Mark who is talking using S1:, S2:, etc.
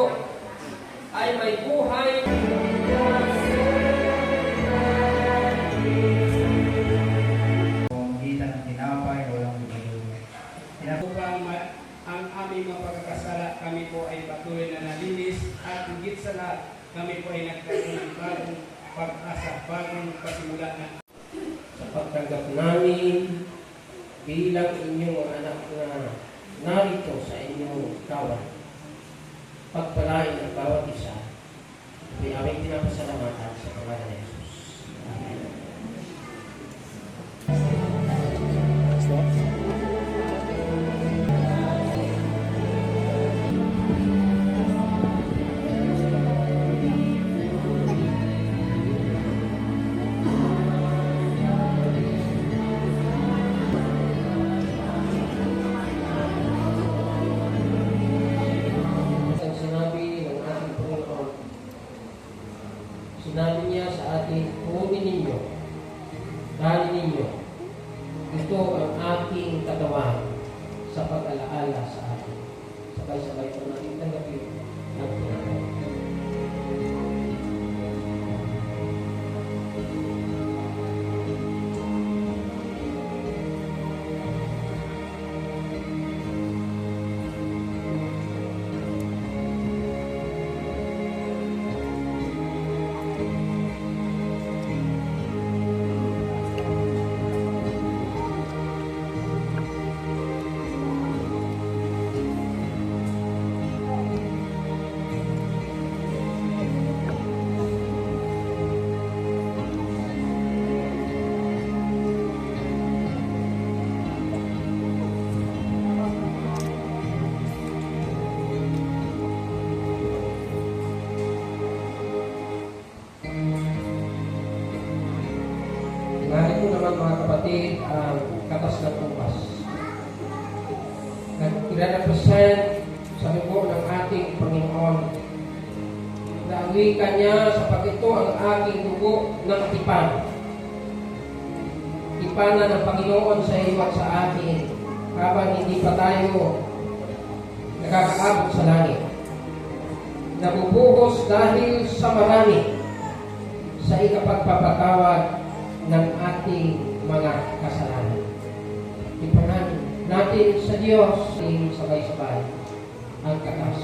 S1: dugo ay may buhay.
S2: Pamagitan ng tinapay na walang bibigay.
S3: Upang ang aming mga pagkakasala, kami po ay patuloy na nalinis at higit sa lahat, kami po ay nagkaroon ng bagong pag-asa, bagong pasimula na
S4: sa pagtanggap namin bilang inyong anak na narito sa inyong kawan. Pagpalain ang bawat isa. May aming pinapasalamatan sinabi niya sa atin, kunin ninyo, dali ninyo, ito ang aking katawan sa pag-alaala sa atin. Sabay-sabay po natin Narito naman mga kapatid ang katas ng kumpas. Nag-represent sa dugo ng ating Panginoon. Naawi kanya sapag ito ang aking dugo ng tipan. Tipanan ng Panginoon sa iyo at sa atin habang hindi pa tayo nakakaabot sa langit. Nabubuhos dahil sa marami sa ikapagpapatawad ng ating mga kasalanan. Ipanan natin sa Diyos sabay-sabay ang katas